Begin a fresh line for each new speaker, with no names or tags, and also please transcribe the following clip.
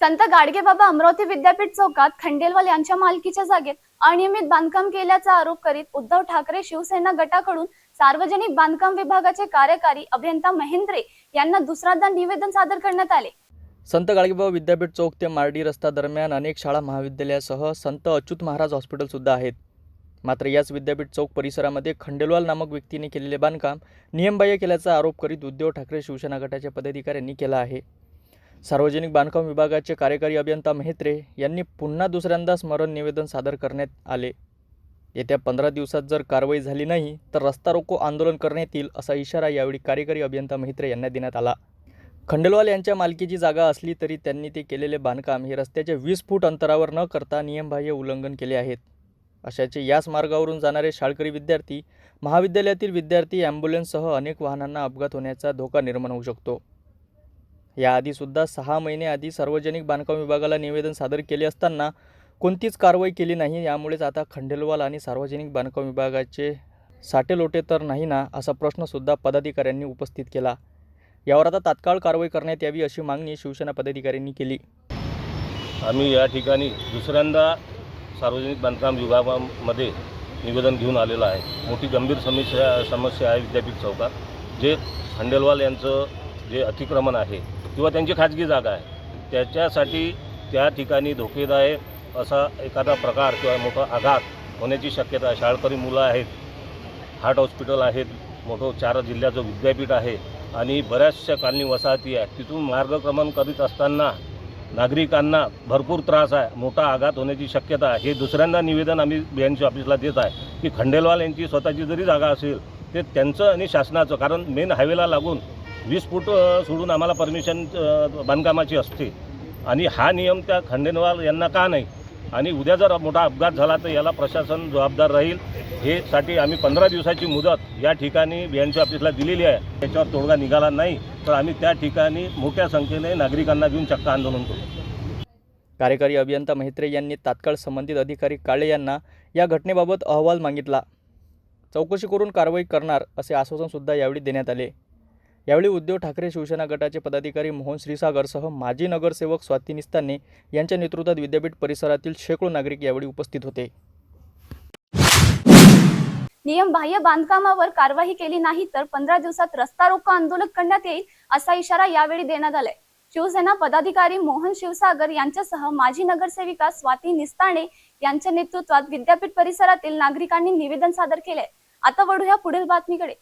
संत गाडगेबाबा अमरावती विद्यापीठ चौकात खंडेलवाल यांच्या मालकीच्या जागेत अनियमित बांधकाम केल्याचा आरोप करीत उद्धव ठाकरे शिवसेना गटाकडून सार्वजनिक बांधकाम विभागाचे कार्यकारी अभियंता महेंद्रे यांना दुसऱ्यांदा निवेदन सादर करण्यात आले.
संत गाडगेबाबा विद्यापीठ चौक ते मार्डी रस्ता दरम्यान अनेक शाळा महाविद्यालयासह संत अच्युत महाराज हॉस्पिटलसुद्धा आहेत. मात्र याच विद्यापीठ चौक परिसरामध्ये खंडेलवाल नामक व्यक्तीने केलेले बांधकाम नियमबाह्य केल्याचा आरोप करीत उद्धव ठाकरे शिवसेना गटाच्या पदाधिकाऱ्यांनी केला आहे. सार्वजनिक बांधकाम विभागाचे कार्यकारी अभियंता मेहत्रे यांनी पुन्हा दुसऱ्यांदा स्मरण निवेदन सादर करण्यात आले. येत्या पंधरा दिवसात जर कारवाई झाली नाही तर रस्ता रोको आंदोलन करण्यात येईल असा इशारा यावेळी कार्यकारी अभियंता मेहत्रे यांना देण्यात आला. खंडेलवाल यांच्या मालकीची जागा असली तरी त्यांनी ते केलेले बांधकाम हे रस्त्याच्या वीस फूट अंतरावर न करता नियमबाह्य उल्लंघन केले आहेत. अशाचे याच मार्गावरून जाणारे शाळकरी विद्यार्थी महाविद्यालयातील विद्यार्थी ॲम्ब्युलन्ससह अनेक वाहनांना अपघात होण्याचा धोका निर्माण होऊ शकतो. याआधीसुद्धा सहा महिने आधी सार्वजनिक बांधकाम विभागाला निवेदन सादर केले असताना कोणतीच कारवाई केली नाही. यामुळेच आता खंडेलवाल आणि सार्वजनिक बांधकाम विभागाचे साटेलोटे तर नाही ना असा प्रश्नसुद्धा पदाधिकाऱ्यांनी उपस्थित केला. यावर आता तात्काळ कारवाई करण्यात यावी अशी मागणी शिवसेना पदाधिकाऱ्यांनी केली.
आम्ही या ठिकाणी दुसऱ्यांदा सार्वजनिक बांधकाम विभागामध्ये निवेदन घेऊन आलेलं आहे. मोठी गंभीर समस्या समस्या आहे विद्यापीठ चौकात. जे खंडेलवाल यांचं जे अतिक्रमण आहे किंवा त्यांची खाजगी जागा आहे. त्याच्यासाठी त्या ठिकाणी धोकेदायक असा एखादा प्रकार किंवा मोठा आघात होण्याची शक्यता आहे. शाळकरी मुलं आहेत हार्ट हॉस्पिटल आहेत मोठं चार जिल्ह्याचं विद्यापीठ आहे आणि बऱ्याचशा कालनी वसाहती आहेत. तिथून मार्गक्रमण करीत असताना नागरिकांना भरपूर त्रास आहे मोठा आघात होण्याची शक्यता आहे. हे दुसऱ्यांदा निवेदन आम्ही बी एन सी ऑफिसला देत आहे की खंडेलवाल यांची स्वतःची जरी जागा असेल ते त्यांचं आणि शासनाचं कारण मेन हायवेला लागून वीस फूट सोडून आम्हाला परमिशन बांधकामाची असते. आणि हा नियम त्या खंडेनवाल यांना का नाही? आणि उद्या जर मोठा अपघात झाला तर याला प्रशासन जबाबदार राहील. हे साठी आम्ही पंधरा दिवसाची मुदत या ठिकाणी बी एन सी ऑफिसला दिलेली आहे. त्याच्यावर तोडगा निघाला नाही तर आम्ही त्या ठिकाणी मोठ्या संख्येने नागरिकांना घेऊन चक्क आंदोलन करू.
कार्यकारी अभियंता मेहत्रे यांनी तात्काळ संबंधित अधिकारी काळे यांना या घटनेबाबत अहवाल मागितला. चौकशी करून कारवाई करणार असे आश्वासनसुद्धा यावेळी देण्यात आले. यावेळी उद्धव ठाकरे शिवसेना गटाचे पदाधिकारी मोहन श्रीसागरसह माजी नगरसेवक स्वाती निस्ताने यांच्या नेतृत्वात विद्यापीठ परिसरातील शेकडो नागरिक यावेळी उपस्थित होते.
नियमबाह्य बांधकामावर कारवाई केली नाही तर पंधरा दिवसात रस्ता रोको आंदोलन करण्यात येईल असा इशारा यावेळी देण्यात आलाय. शिवसेना पदाधिकारी मोहन शिवसागर यांच्यासह माजी नगरसेविका स्वाती निस्ताणे यांच्या नेतृत्वात विद्यापीठ परिसरातील नागरिकांनी निवेदन सादर केले आता वळूया पुढील बातमीकडे.